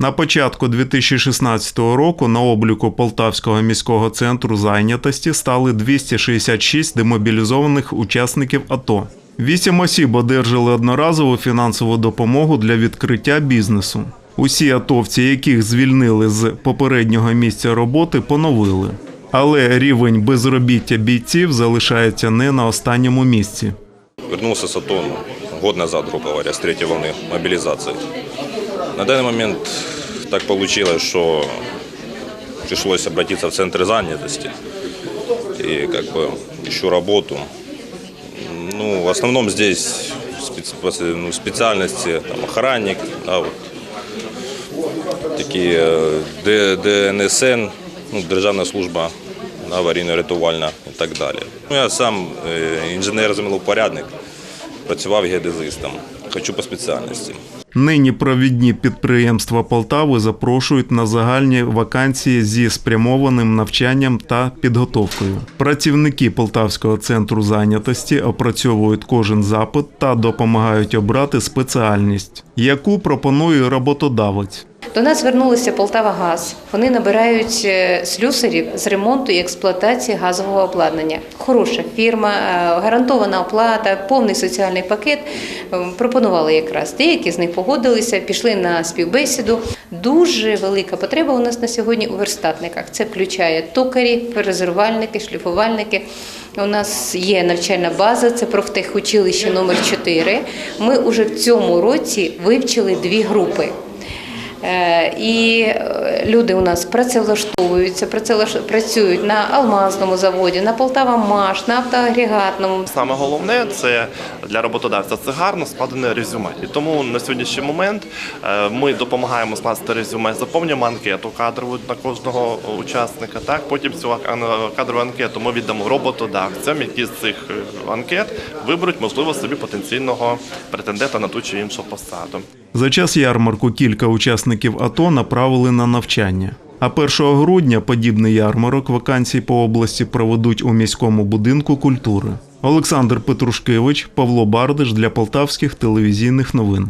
На початку 2016 року на обліку Полтавського міського центру зайнятості стали 266 демобілізованих учасників АТО. Вісім осіб одержали одноразову фінансову допомогу для відкриття бізнесу. Усі атовці, яких звільнили з попереднього місця роботи, поновили. Але рівень безробіття бійців залишається не на останньому місці. Вернулся с АТО ну, год назад, грубо говоря, с третьей волны мобилизации. На данный момент так получилось, что пришлось обратиться в центр занятости и как бы ищу работу. Ну, в основном здесь специ- ну, специальности, там, охранник, да, вот, такие э, Д- ДНСН, ну, Державна служба да, аварійно-рятувальна і так далі. Ну, я сам е, інженер-землепорядник, Працював геодезистом, хочу по спеціальності. Нині провідні підприємства Полтави запрошують на загальні вакансії зі спрямованим навчанням та підготовкою. Працівники Полтавського центру зайнятості опрацьовують кожен запит та допомагають обрати спеціальність, яку пропонує роботодавець. До нас звернулися Полтава Газ. Вони набирають е, слюсарів з ремонту і експлуатації газового обладнання. Хороша фірма, е, гарантована оплата, повний соціальний пакет. Е, Пропонували якраз деякі з них погодилися, пішли на співбесіду. Дуже велика потреба у нас на сьогодні у верстатниках. Це включає токарі, фрезерувальники, шліфувальники. У нас є навчальна база, це профтехучилище номер 4 Ми вже в цьому році вивчили дві групи. Е, І е, люди у нас працевлаштовуються, працевлаш- працюють на алмазному заводі, на Полтава Маш, на автоагрегатному. Саме головне це для роботодавця це гарно складене резюме. І тому на сьогоднішній момент е, ми допомагаємо скласти резюме, заповнюємо анкету кадрову на кожного учасника. Так потім цю кадрову анкету ми віддамо роботодавцям, які з цих анкет виберуть можливо собі потенційного претендента на ту чи іншу посаду. За час ярмарку кілька учасників АТО направили на навчання. А 1 грудня подібний ярмарок вакансій по області проведуть у міському будинку культури. Олександр Петрушкевич, Павло Бардиш для полтавських телевізійних новин.